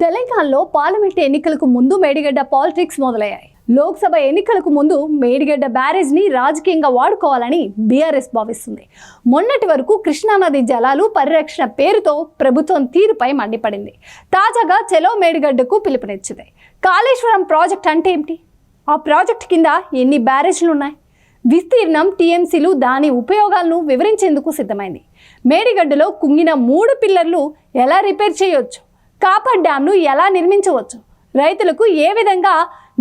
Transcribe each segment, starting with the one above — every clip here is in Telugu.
తెలంగాణలో పార్లమెంట్ ఎన్నికలకు ముందు మేడిగడ్డ పాలిటిక్స్ మొదలయ్యాయి. లోక్సభ ఎన్నికలకు ముందు మేడిగడ్డ బ్యారేజ్ని రాజకీయంగా వాడుకోవాలని బీఆర్ఎస్ భావిస్తుంది. మొన్నటి వరకు కృష్ణానది జలాలు పరిరక్షణ పేరుతో ప్రభుత్వం తీరుపై మండిపడింది. తాజాగా చెలో మేడిగడ్డకు పిలుపునిచ్చింది. కాళేశ్వరం ప్రాజెక్ట్ అంటే ఏమిటి? ఆ ప్రాజెక్ట్ కింద ఎన్ని బ్యారేజ్లు ఉన్నాయి విస్తీర్ణం టీఎంసీలు దాని ఉపయోగాలను వివరించేందుకు సిద్ధమైంది. మేడిగడ్డలో కుంగిన మూడు పిల్లర్లు ఎలా రిపేర్ చేయొచ్చు? కాపర్ డ్యామ్ను ఎలా నిర్మించవచ్చు? రైతులకు ఏ విధంగా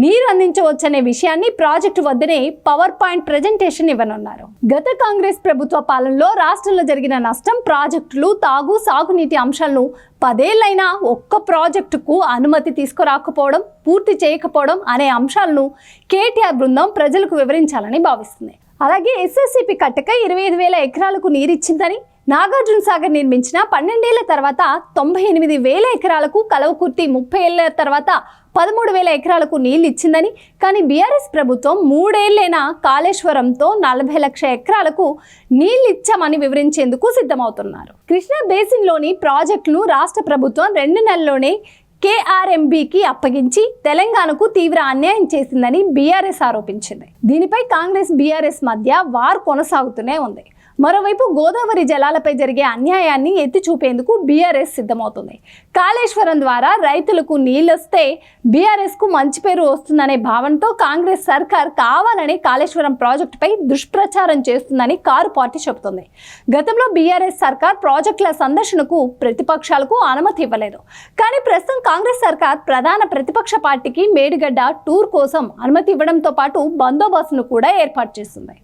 నీరు అందించవచ్చనే విషయాన్ని ప్రాజెక్టు వద్దనే పవర్ పాయింట్ ప్రజెంటేషన్ ఇవ్వనున్నారు. గత కాంగ్రెస్ ప్రభుత్వ పాలనలో రాష్ట్రంలో జరిగిన నష్టం ప్రాజెక్టులు తాగు సాగునీటి అంశాలను పదేళ్ళైనా ఒక్క ప్రాజెక్టుకు అనుమతి తీసుకురాకపోవడం పూర్తి చేయకపోవడం అనే అంశాలను కేటీఆర్ బృందం ప్రజలకు వివరించాలని భావిస్తుంది. అలాగే ఎస్ఎస్సిపి కట్టక ఇరవై ఐదు వేల ఎకరాలకు నీరిచ్చిందని నాగార్జున సాగర్ నిర్మించిన పన్నెండేళ్ళ తర్వాత తొంభై ఎనిమిది వేల ఎకరాలకు కలవకుర్తి ముప్పై ఏళ్ళ తర్వాత పదమూడు వేల ఎకరాలకు నీళ్ళు ఇచ్చిందని కానీ బీఆర్ఎస్ ప్రభుత్వం మూడేళ్ళైన కాళేశ్వరంతో నలభై లక్ష ఎకరాలకు నీళ్ళు ఇచ్చామని వివరించేందుకు సిద్ధమవుతున్నారు. కృష్ణా బేసిన్లోని ప్రాజెక్టును రాష్ట్ర ప్రభుత్వం రెండు నెలల్లోనే కేఆర్ఎంబికి అప్పగించి తెలంగాణకు తీవ్ర అన్యాయం చేసిందని బీఆర్ఎస్ ఆరోపించింది. దీనిపై కాంగ్రెస్ బీఆర్ఎస్ మధ్య వార్ కొనసాగుతూనే ఉంది. మరోవైపు గోదావరి జలాలపై జరిగే అన్యాయాన్ని ఎత్తి చూపేందుకు బీఆర్ఎస్ సిద్ధమవుతుంది. కాళేశ్వరం ద్వారా రైతులకు నీళ్ళొస్తే బీఆర్ఎస్కు మంచి పేరు వస్తుందనే భావనతో కాంగ్రెస్ సర్కార్ కావాలని కాళేశ్వరం ప్రాజెక్టుపై దుష్ప్రచారం చేస్తుందని కారు పార్టీ చెబుతుంది. గతంలో బీఆర్ఎస్ సర్కార్ ప్రాజెక్టుల సందర్శనకు ప్రతిపక్షాలకు అనుమతి ఇవ్వలేదు. కానీ ప్రస్తుతం కాంగ్రెస్ సర్కార్ ప్రధాన ప్రతిపక్ష పార్టీకి మేడిగడ్డ టూర్ కోసం అనుమతి ఇవ్వడంతో పాటు బందోబస్తును కూడా ఏర్పాటు చేస్తుంది.